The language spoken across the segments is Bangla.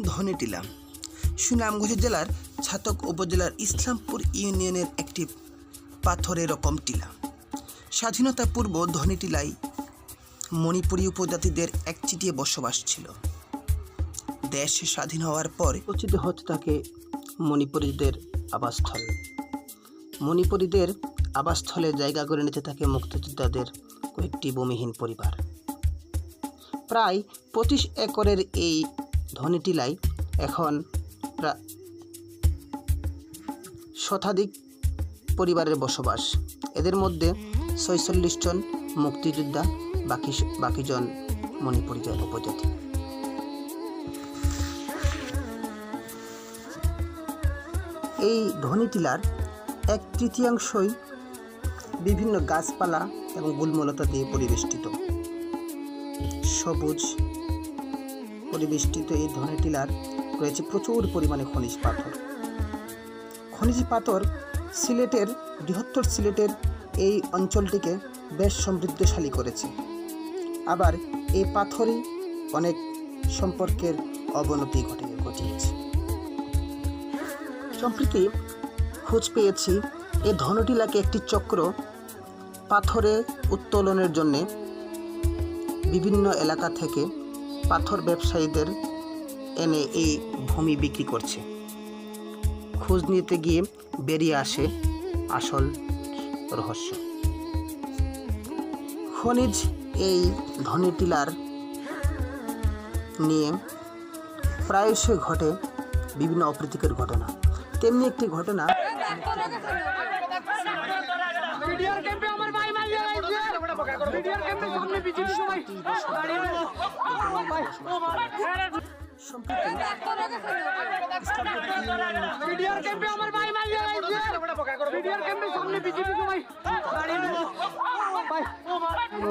ধনেটিলা সুনামগঞ্জ জেলার ছাতক উপজেলার ইসলামপুর ইউনিয়নের একটি পাথরের রকম টিলা স্বাধীনতা পূর্ব ধনীটিলায় মণিপুরী উপজাতিদের একচিটিয়ে বসবাস ছিল। দেশ স্বাধীন হওয়ার পর উচিত হতে থাকে মণিপুরীদের আবাসস্থল। মণিপুরীদের আবাসস্থলে জায়গা করে নিতে থাকে মুক্তিযোদ্ধাদের কয়েকটি ভূমিহীন পরিবার। প্রায় পঁচিশ একরের এই ধনীটিলায় এখন শতাধিক পরিবারের বসবাস। এদের মধ্যে ছয়চল্লিশ জন মুক্তিযোদ্ধা, বাকি বাকিজন মণিপুরী উপজাতি। এই ধনীটিলার এক তৃতীয়াংশই বিভিন্ন গাছপালা এবং গুলমলতা দিয়ে পরিবেষ্টিত। সবুজ পরিবেষ্টিত এই ধনীটিলার রয়েছে প্রচুর পরিমাণে খনিজ পাথর। খনিজ পাথর সিলেটের, বৃহত্তর সিলেটের এই অঞ্চলটিকে বেশ সমৃদ্ধশালী করেছে। আবার এই পাথরই অনেক সম্পর্কের অবনতি ঘটে, ঘটিয়েছে। সম্প্রতি খোঁজ পেয়েছি এই ধনটিলাকে একটি চক্র পাথরে উত্তোলনের জন্যে বিভিন্ন এলাকা থেকে পাথর ব্যবসায়ীদের এনে এই ভূমি বিক্রি করছে। খোঁজ নিতে গিয়ে বেরিয়ে আসে আসল রহস্য। খনিজ এই ধনী টিলার নিয়ে প্রায়শই ঘটে বিভিন্ন অপ্রীতিকর ঘটনা। তেমনি একটি ঘটনা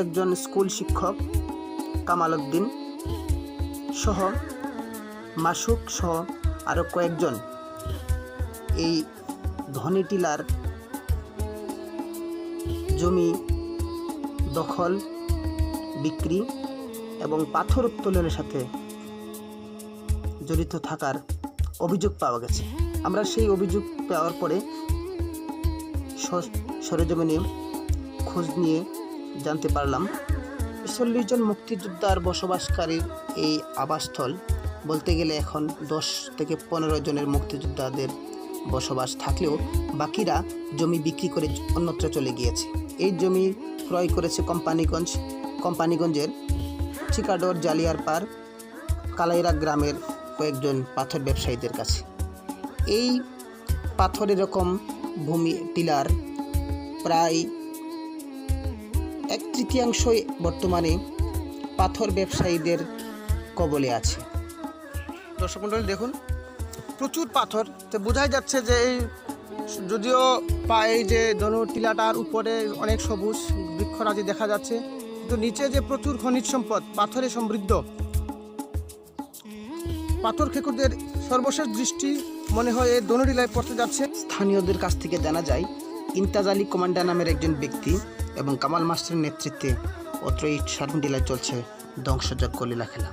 একজন স্কুল শিক্ষক কামাল উদ্দিন সহ মাসুক সহ আরও কয়েকজন এই ধনীটিলার জমি দখল, বিক্রি এবং পাথর উত্তোলনের সাথে জড়িত থাকার অভিযোগ পাওয়া গেছে। আমরা সেই অভিযোগ পাওয়ার পরে সরেজমিনে খোঁজ নিয়ে জানতে পারলাম, চল্লিশ জন মুক্তিযোদ্ধার বসবাসকারীর এই আবাসস্থল বলতে গেলে এখন দশ থেকে পনেরো জনের মুক্তিযোদ্ধাদের বসবাস থাকলেও বাকিরা জমি বিক্রি করে অন্যত্র চলে গিয়েছে। এই জমি ক্রয় করেছে কোম্পানিগঞ্জ, কোম্পানিগঞ্জের চিকাডোর জালিয়ার জালিয়ারপার কালাইরা গ্রামের কয়েকজন পাথর ব্যবসায়ীদের কাছে। এই পাথর এরকম ভূমি টিলার প্রায় এক তৃতীয়াংশই বর্তমানে পাথর ব্যবসায়ীদের কবলে আছে। দর্শক মণ্ডলী দেখুন, প্রচুর পাথর। তো বোঝাই যাচ্ছে যে এই যদিও এই যে ধনু টিলাটার উপরে অনেক সবুজ বৃক্ষরাজি দেখা যাচ্ছে কিন্তু নিচে যে প্রচুর খনিজ সম্পদ পাথরে সমৃদ্ধ। পাথর খেকুরদের সর্বশেষ দৃষ্টি মনে হয় এই দনুটিলায় পড়তে যাচ্ছে। স্থানীয়দের কাছ থেকে জানা যায় ইন্তাজ আলী কমান্ডার নামের একজন ব্যক্তি এবং কামাল মাস্টারের নেতৃত্বে অত্র এই টিলায় চলছে ধ্বংসযজ্ঞ লীলা খেলা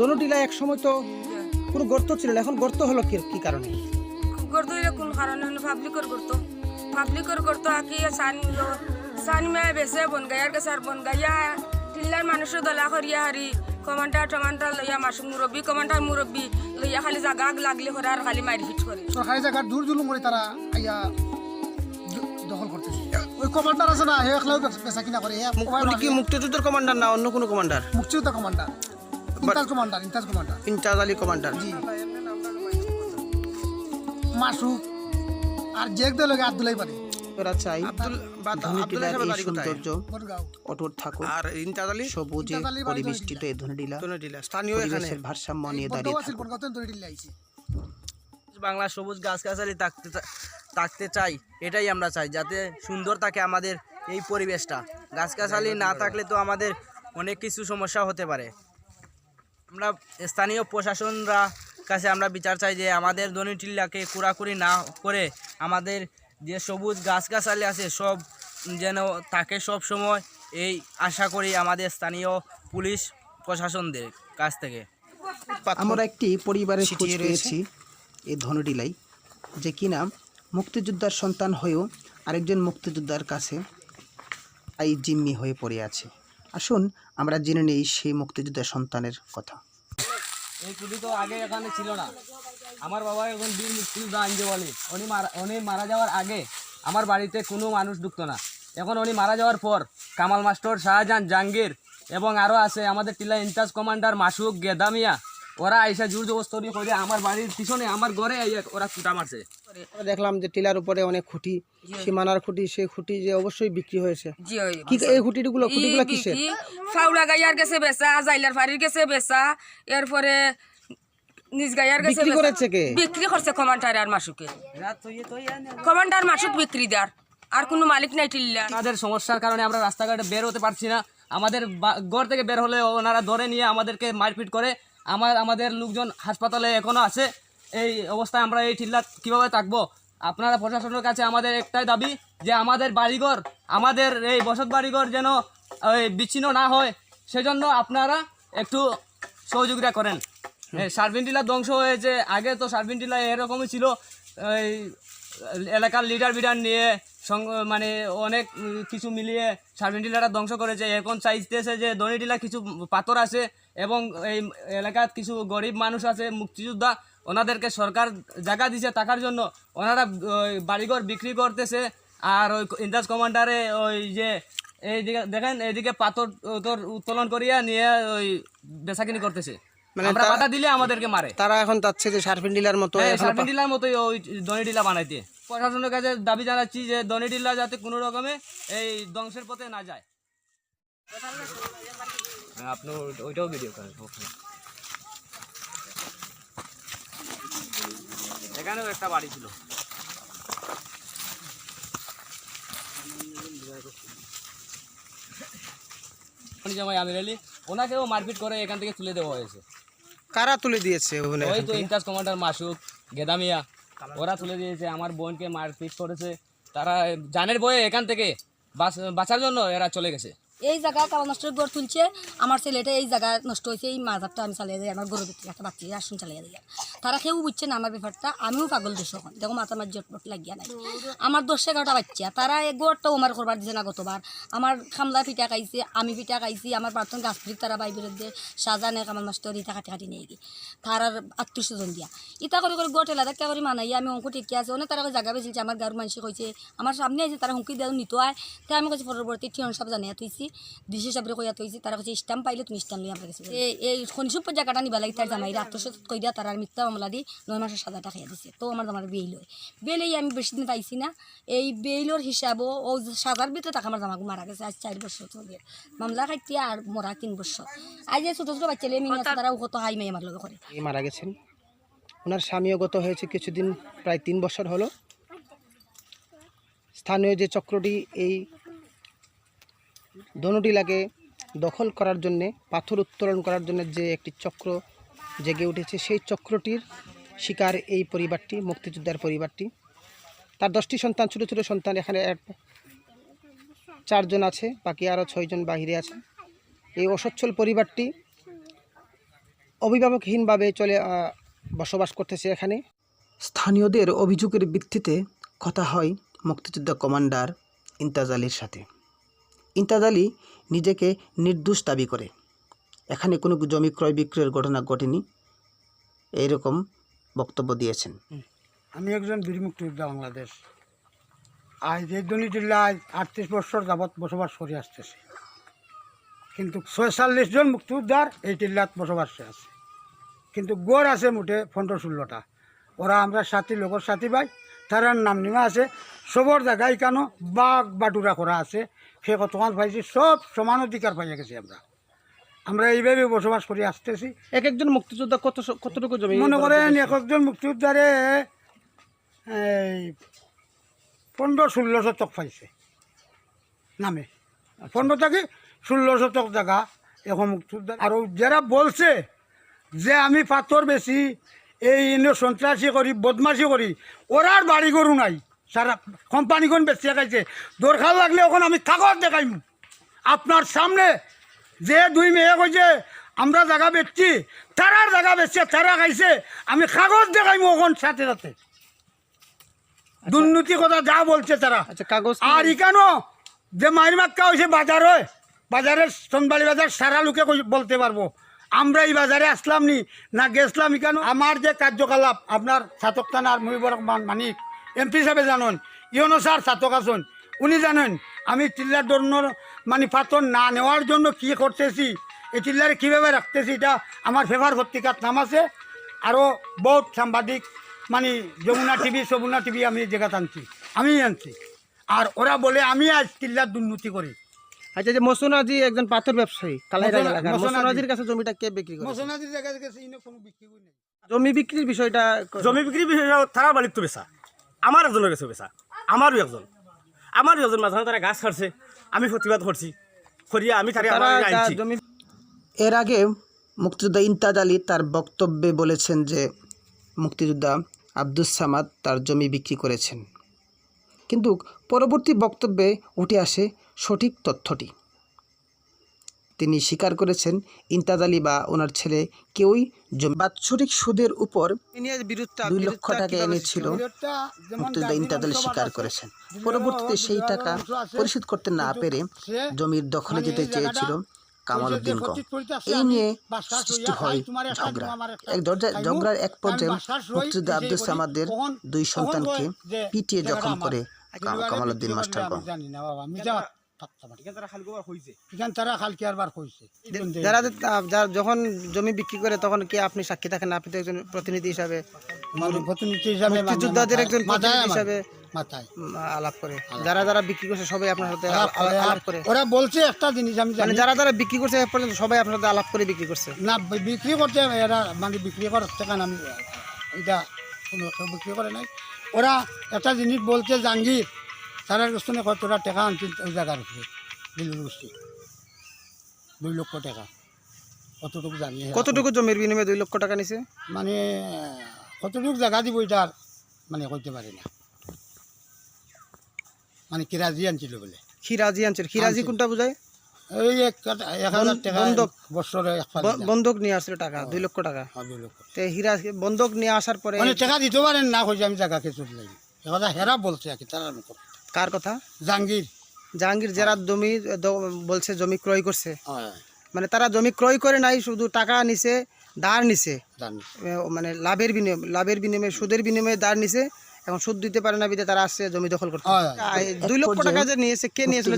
দনুটিলায় এক সময় তো পুরো গর্ত ছিল না, এখন গর্ত হলো কি কারণে? করতো এটা কোন কারণে হলো পাবলিকর করতো। পাবলিকর করতো আকি সান সান মে বেসে বন গায়ার কে সার বন গায়া টিল্লার মানুষের দলা করিয়া হারি কমান্ডার টমান্ডার লইয়া মাসু মুরব্বী কমান্ডার মুরব্বী লইয়া খালি জাগা লাগলে করে আর খালি মারি ফিট করে সরকারি জায়গার দূর জুলুম করে তারা আইয়া দখল করতেছে ওই কমান্ডার আছে না হে একলাও বেচা কিনা করে কি মুক্তিযুদ্ধের কমান্ডার না অন্য কোনো কমান্ডার মুক্তিযোদ্ধা commander Intaj commander Intaj commander Ali commander ji. Masuk আর জেক আব্দুলাই পারে চাই ধনীটিলার এই সৌন্দর্য অটুট থাকুক। আর সবুজে পরিবেষ্টিত এই ধনীটিলা। স্থানীয় পরিবেশের ভারসাম্য নিয়ে দাঁড়িয়ে থাকুক। বাংলা সবুজ গাছগাছালি থাকতে চা- থাকতে চাই এটাই আমরা চাই যাতে সুন্দর থাকে আমাদের এই পরিবেশটা। গাছগাছালি না থাকলে তো আমাদের অনেক কিছু সমস্যা হতে পারে। আমরা স্থানীয় প্রশাসনরা কাছে আমরা বিচার চাই যে আমাদের দনি টিল্লাকে কুড়াকুড়ি না করে আমাদের যে সবুজ গাছগাছালি আছে সব যেন তাকে সব সময় এই আশা করি আমাদের স্থানীয় পুলিশ প্রশাসনদের কাছ থেকে। আমরা একটি পরিবারের খোঁজ পেয়েছি এই ধনটিলাই যে কিনা মুক্তিযোদ্ধার সন্তান হয়েও আরেকজন মুক্তিযোদ্ধার কাছে এই জিম্মি হয়ে পড়ে আছে। আসুন আমরা জেনে নেই সেই মুক্তিযোদ্ধার সন্তানের কথা। এই কুলি তো আগে এখানে ছিল না। আমার বাবা এখন বীর মুক্তিযোদ্ধা আনছে বলে। উনি মারা উনি মারা যাওয়ার আগে আমার বাড়িতে কোনো মানুষ ঢুকতো না। এখন উনি মারা যাওয়ার পর কামাল মাস্টর, শাহজাহান জাহাঙ্গীর এবং আরও আছে আমাদের টিলা ইনচার্জ কমান্ডার মাসুক গেদামিয়া। ওরা আইসা জোর জবস্তরি করে আমার বাড়ির পিছনে, আমার ঘরে ওরা কুটা মারছে। দেখলাম যে টিলার উপরে অনেক খুঁটি সীমানার খুঁটি সেই খুঁটি যে অবশ্যই বিক্রি হয়েছে। কি এই খুঁটিগুলো খুঁটিগুলো কিসের? ফাউলা গাইয়ার গেছে বেচা জাইলার ফাড়ির গেছে বেচা এরপরে নিজ গাইয়ার গেছে বিক্রি করেছে কে? বিক্রি করছে কমান্ডার আর মাসুকে। কমান্ডার মাসুক বিক্রি দার আর কোনো মালিক নাই টিল্লা। আমাদের সমস্যার কারণে আমরা রাস্তাঘাটে বের হতে পারছি না। আমাদের ঘর থেকে বের হলে ওনারা ধরে নিয়ে আমাদেরকে মারপিট করে। আমার আমাদের লোকজন হাসপাতালে এখনও আছে। এই অবস্থায় আমরা এই ঠিল্লা কীভাবে থাকব? আপনারা প্রশাসনের কাছে আমাদের একটাই দাবি যে আমাদের বাড়িঘর আমাদের এই বসত বাড়িঘর যেন ওই বিচ্ছিন্ন না হয় সেজন্য আপনারা একটু সহযোগিতা করেন। সার্ভিন টিলা ধ্বংস হয়েছে আগে তো সার্ভিন টিলা এরকমই ছিল এই এলাকার লিডার বিডার নিয়ে মানে অনেক কিছু মিলিয়ে সার্ভিন টিলাটা ধ্বংস করেছে। এখন চাইতেছে যে দনি টিলা কিছু পাথর আছে এবং এই এলাকার কিছু গরিব মানুষ আছে মুক্তিযোদ্ধা ওনাদেরকে সরকার জায়গা দিছে টাকার জন্য। ওনারা ওই বাড়িঘর বিক্রি করতেছে আর ওই ইনচার্জ কমান্ডারে ওই যে এইদিকে দেখেন এইদিকে পাথর তোর উত্তোলন করিয়া নিয়ে ওই বেচাকিনি করতেছে। আমরা বাধা দিলে আমাদেরকে মারে। তারা এখন যে সার্ফিন ডিলার মতো হ্যাঁ ডিলার মতোই ওই দনি ডিলা বানাইতে। প্রশাসনের কাছে দাবি জানাচ্ছি যে দনি ডিলা যাতে কোনো রকমে এই ধ্বংসের পথে না যায়। আপনি ওইটাও ভিডিও করেন এখানেও একটা বাড়ি ছিল। জামাই আমির ওনাকেও মারপিট করে এখান থেকে তুলে দেওয়া হয়েছে। কারা তুলে দিয়েছে ওই তো ইনচার্জ কমান্ডার মাসুক গেদামিয়া ওরা তুলে দিয়েছে আমার বোনকে মারপিট করেছে। তারা জানের বয়ে এখান থেকে বাঁচার জন্য এরা চলে গেছে। এই জায়গা কাবা নষ্ট গড় তুলছে। আমার ছেলেটা এই জায়গা নষ্ট হয়েছে, এই মাজারটা আমি চালিয়ে দিই, আমার গরু ভিতরে একটা বাচ্চা আসুন চালিয়ে দিই। তারা কেউ বুঝছে না আমার ব্যাপারটা, আমিও পাগল দোষ এখন দেখো মাথা মার জটপট লাগিয়া নাই। আমার দশ এগারোটা বাচ্চা, তারা গড়টা ওমার করবার দিছে না গতবার। আমার খামলা পিঠা খাইছে, আমি পিঠা খাইছি, আমার প্রার্থন গাছ ফিরিক তারা বাই বিরুদ্ধে সাজানে কামাল নষ্ট ইটা কাটি কাটি নিয়ে গিয়ে তার আর আত্মীয় স্বজন দিয়া। ইটা করে করে গোটেলা দেখা করে মানাই আমি অঙ্ক ঠিকই আছে, অনেক তারা জায়গা বেছিলছে আমার গাঁর মানুষ কইছে, আমার সামনে আছে তারা হুঁকি দেওয়া নিত আয় তাই আমি কাছে পরবর্তী ঠিয়ন সব জানিয়ে তুইছি ডিসি সাহেবের কইয়া তুইছি তারা কাছে পাইলে তুমি স্টাম্প নিয়ে আমরা এই জায়গাটা নিবা লাগি তার জামাই আত্মসত কই দিয়া তারা মিথ্যা মামলা দি নয় মাসের সাজাটা খাইয়া দিছে। তো আমার জামার বেইল হয় বেলেই আমি বেশি দিন পাইছি না। এই বেইলর হিসাবও ও সাজার ভিতরে আমার জামাকে মারা গেছে, আজ চার বছর মামলা খাইতিয়া আর মরা তিন বছর আজ যে ছোটো ছোটো বাচ্চা আছে তারা কত হাই মেয়ে আমার লগে করে মারা গেছেন ওনার স্বামীও গত হয়েছে কিছুদিন প্রায় তিন বছর হলো। স্থানীয় যে চক্রটি এই ধনুটিলাকে দখল করার জন্যে, পাথর উত্তোলন করার জন্য যে একটি চক্র জেগে উঠেছে, সেই চক্রটির শিকার এই পরিবারটি, মুক্তিযোদ্ধার পরিবারটি। তার দশটি সন্তান, ছোটো ছোটো সন্তান, এখানে চারজন আছে, বাকি আরও ছয়জন বাহিরে আছে। এই অসচ্ছল পরিবারটি অভিভাবকহীনভাবে চলে বসবাস করতেছে এখানে। স্থানীয়দের অভিযোগের ভিত্তিতে কথা হয় মুক্তিযোদ্ধা কমান্ডার ইন্তাজ আলীর সাথে। ইন্তাজ আলী নিজেকে নির্দোষ দাবি করে। এখানে কোনো জমি ক্রয় বিক্রয়ের ঘটনা ঘটেনি, এইরকম বক্তব্য দিয়েছেন। আমি একজন বীর মুক্তিযোদ্ধা বাংলাদেশ। আজ এই দনি জেলায় আটত্রিশ বছর যাবৎ বসবাস করে আসতেছে। কিন্তু ছয়চল্লিশ জন মুক্তিযোদ্ধার এই টিল্লাত বসবাস আছে। কিন্তু গড় আছে মোটে পনেরো ষোলোটা। ওরা আমরা সাথী, লোকের সাথী ভাই তার নাম নিমা আছে। সবর জায়গায় কেন বাঘ বাটুরা করা আছে। সে কতক্ষণ পাইছি সব সমান অধিকার পাইয়া গেছি আমরা। আমরা এইভাবে বসবাস করে আসতেছি। এক একজন মুক্তিযোদ্ধা কত কতটুকু জমি মনে করেন এক একজন মুক্তিযোদ্ধারে এই পনেরো ষোলো শতক পাইছে নামে। পনেরো থেকে ষোলো শতক জায়গা এখন মুক্তিযোদ্ধা। আর যারা বলছে যে আমি পাথর বেশি এই সন্ত্রাসী করি বদমাসি করি ওরার বাড়ি গরু নাই। সারা কোম্পানিখন বেশি খাইছে দরকার লাগলে ওখানে আমি কাগজ দেখাইম আপনার সামনে যে দুই মেয়ে কইছে আমরা জায়গা বেচছি তারার জায়গা বেচছে তারা খাইছে আমি কাগজ দেখাই ওখান সাথে সাথে। দুর্নীতি কথা যা বলছে তারা আচ্ছা কাগজ আর ইকানো যে মাইর মাক্কা হয়েছে বাজার হয়। বাজারের সোনবালি বাজার সারা লোকে কই- বলতে পারব আমরা এই বাজারে আসলাম নি না গেছলাম ইকানো আমার যে কার্যকলাপ আপনার ছাতক থানার মুহিবুর মানিক এমপি সাহেবে জানেন ইউনো স্যার ছাতক আছেন উনি জানেন আমি টিল্লার ধরনের মানে পাথর না নেওয়ার জন্য কি করতেছি এই টিল্লারে কীভাবে রাখতেছি এটা আমার ফেভার পত্রিকার নাম আছে আরও বহুত সাংবাদিক মানে যমুনা টিভি সবুনা টিভি আমি এই জায়গাতে আনছি আমি আনছি। আর ওরা বলে আমি আজ টিল্লার দুর্নীতি করি। আচ্ছা যে মসুনাজি একজন পাথর ব্যবসায়ী মসুনাজির কাছে জমিটা কে বিক্রি করে ইনো কোনো বিক্রি করি জমি বিক্রির বিষয়টা জমি বিক্রি বিষয়ে তারা বাড়ির তো বেচা আমার একজনের কাছে বেচা। আমারও একজন। আমারও একজন মাঝখানে তারা গাছ কাটছে। আমি প্রতিবাদ করছি করিয়া আমি তারা এর আগে মুক্তিযোদ্ধা ইমতাজ আলী তার বক্তব্যে বলেছেন যে মুক্তিযোদ্ধা আব্দুস সামাদ তার জমি বিক্রি করেছেন। কিন্তু পরবর্তী বক্তব্যে উঠে আসে সঠিক তথ্যটি। তিনি স্বীকার করেছেন ইমতাজ আলী বা ওনার ছেলে কেউই বাৎসরিক সুদের উপর দুই লক্ষ টাকা এনেছিল। মুক্তিযোদ্ধা ইমতাজ আলী স্বীকার করেছেন। পরবর্তীতে সেই টাকা পরিশোধ করতে না পেরে জমির দখলে যেতে চেয়েছিল কামাল উদ্দিন এই নিয়ে সৃষ্টি হয় ঝগড়া। এক ঝগড়ার এক পর্যায়ে মুক্তিযোদ্ধা আব্দুল সামাদের দুই সন্তানকে পিটিয়ে জখম করে কাম- কামাল উদ্দিন মাস্টার এখান তারা খালকি আরবার যারা যারা যখন জমি বিক্রি করে তখন কি আপনি সাক্ষী থাকেন আপনি তো একজন প্রতিনিধি হিসাবে মানে প্রতিনিধি হিসাবে মাঝে মুক্তিযোদ্ধাদের একজন প্রতিনিধি হিসাবে মাথায়। আলাপ করে। যারা যারা বিক্রি করছে সবাই আপনার সাথে আলাপ আলাপ- করে, ওরা বলছে একটা জিনিস আমি মানে জানি। যারা যারা বিক্রি করছে পর্যন্ত সবাই আপনার সাথে আলাপ করে বিক্রি করছে। না বিক্রি করতে এরা মানে বিক্রি করার থেকে আমি এটা কোনো বিক্রি করে নাই। ওরা একটা জিনিস বলছে জাঙ্গির তারা শুনে কতটা টাকা আনছি ওই জায়গার উপরে বিলুর গোষ্ঠী দুই লক্ষ টাকা। কতটুকু জানি কতটুকু জমির বিনিময়ে দুই লক্ষ টাকা নিছে? মানে কতটুকু জায়গা দিব এটা মানে কইতে পারি না। মানে কিরাজি আনছিল বলে। খিরাজি আনছে খিরাজি কোনটা বোঝায় এই এক এক হাজার টাকা বন্ধক। বছরে বন্ধক নিয়ে আসছিল টাকা দুই লক্ষ টাকা। দুই লক্ষ। তো হীরা বন্ধক নিয়ে আসার পরে মানে টাকা দিতে পারেন না কইছে আমি জায়গাকে চলে যাই কথা হেরা বলছে আর কি তারা কার কথা? জাহাঙ্গীর। জাহাঙ্গীর যারা জমি বলছে জমি ক্রয় করছে। হ্যাঁ। মানে তারা জমি ক্রয় করে নাই শুধু টাকা নিছে দাঁড় নিছে। মানে লাভের বিনিময়ে লাভের বিনিময়ে সুদের বিনিময়ে দাঁড় নিছে এখন সুদ দিতে পারে না বিদে তারা আসছে জমি দখল করতে। হয়। দুই লক্ষ টাকা যে নিয়েছে কে নিয়েছিল।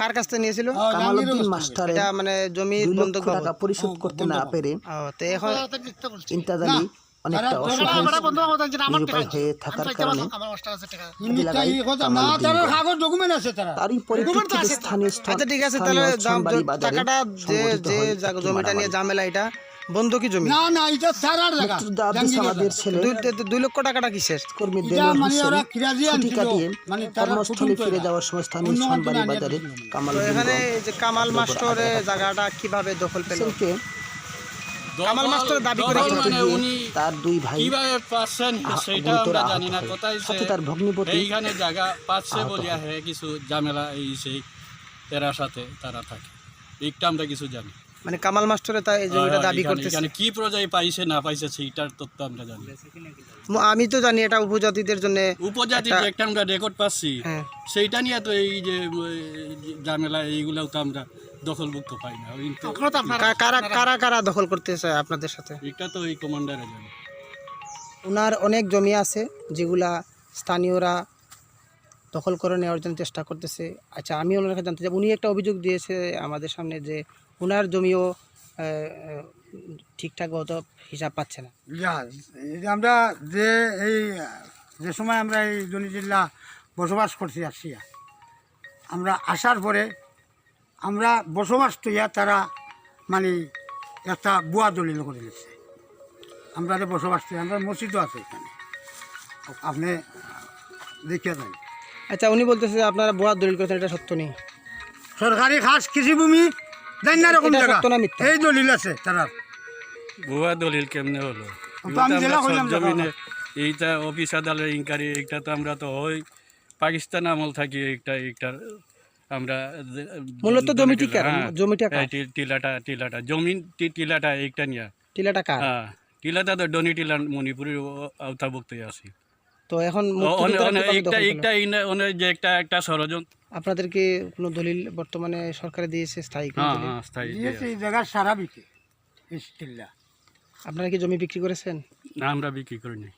কার কাছ? থেকে নিয়েছিল? হ্যাঁ, মাস্টারের। এটা মানে জমি বন্ধক টাকা পরিশোধ করতে না পেরে তো এখন আলী অনেকটা নিরুপায় হয়ে থাকার কারণে তারই পরিপ্রেক্ষিতে স্থানীয় আচ্ছা ঠিক আছে স্থানীয় তাহলে দাম- সোনবাড়ি বাজারে টাকাটা যে যে জায়গা- একটি জমিটা নিয়ে। ঝামেলা এটা বন্ধকি জমি? না না এটা জায়গা। ছেলে দুই লক্ষ টাকাটা কিসের? কর্মী এটা দেলোয়ার মানে ছুটি কাটিয়ে মানে কর্মস্থলে ফিরে যাওয়ার সময় স্থানীয় বাজারে কামাল এখানে এই যে কামাল মাস্টরের জায়গাটা কীভাবে দখল পেল? কামাল মাস্টার দাবি করে মানে উনি তার দুই ভাই কীভাবে পাচ্ছেন গুরুতর আমরা জানি না। কোথায় সাথে তার ভগ্নিপতি এইখানে জায়গা পাচ্ছে বলিয়া হে কিছু ঝামেলা এই সেই এরা সাথে তারা থাকে। এইটা আমরা কিছু জানি। মানে কামাল মাস্টারে তাই এই জমিটা দাবি এখানে- করতেছে। এখানে কি পর্যায়ে পাইছে না পাইছে সেইটার তথ্য আমরা জানি। আমি তো জানি এটা উপজাতিদের জন্য উপজাতি যে একটা আমরা রেকর্ড পাচ্ছি হ্যাঁ। সেইটা নিয়ে তো এই যে ঝামেলা এইগুলাও তো আমরা দখলমুক্ত পাই না। কারা কারা কারা দখল করতে চায় আপনাদের সাথে? এটা তো এই কমান্ডারে জানে ওনার অনেক জমি আছে যেগুলা স্থানীয়রা দখল করে নেওয়ার জন্য চেষ্টা করতেছে। আচ্ছা আমি ওনার কাছে জানতে চাই উনি একটা অভিযোগ দিয়েছে আমাদের সামনে যে ওনার জমিও ঠিকঠাক মতো হিসাব পাচ্ছে না। যা, আমরা যে এই যে সময় আমরা এই জনি জেলা বসবাস করছি আসিয়া আমরা আসার পরে আমরা বসবাস তৈয়া তারা মানে একটা বুয়া দলিল করে দিচ্ছে আমরা বসবাস তৈরি আমরা মসজিদও আছে এখানে। আপনি দেখিয়া দেন আচ্ছা উনি বলতেছে যে আপনারা বোয়ার দলিল করেছেন এটা সত্য নেই। সরকারি খাস কৃষিভূমি দেন না রকম জায়গা। সত্য না মিথ্যা? এই দলিল আছে তারা। ভুয়া দলিল কেমনে হলো? জমিনে এইটা অফিস আদালত ইনকারি এইটা তো আমরা তো ওই পাকিস্তান আমল থাকি এইটা এইটার আমরা মূলত জমিটি হ্যাঁ, জমিটা টিলাটা টিলাটা জমিন টি- টিলাটা এইটা নিয়ে। টিলাটা কার? হ্যাঁ টিলাটা তো ডনি টিলা মণিপুরের আওতাভুক্ত আছে। তো এখন একটা একটা যে একটা একটা ষড়যন্ত্র। আপনাদেরকে কোনো দলিল বর্তমানে সরকারে দিয়েছে স্থায়ী হ্যাঁ হ্যাঁ স্থায়ী দিয়েছে এই জায়গার সারা বিকে টিল্লা আপনারা কি জমি বিক্রি করেছেন? না, আমরা বিক্রি করি নাই।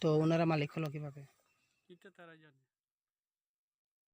তো ওনারা মালিক হলো কীভাবে? এটা তারা জানে?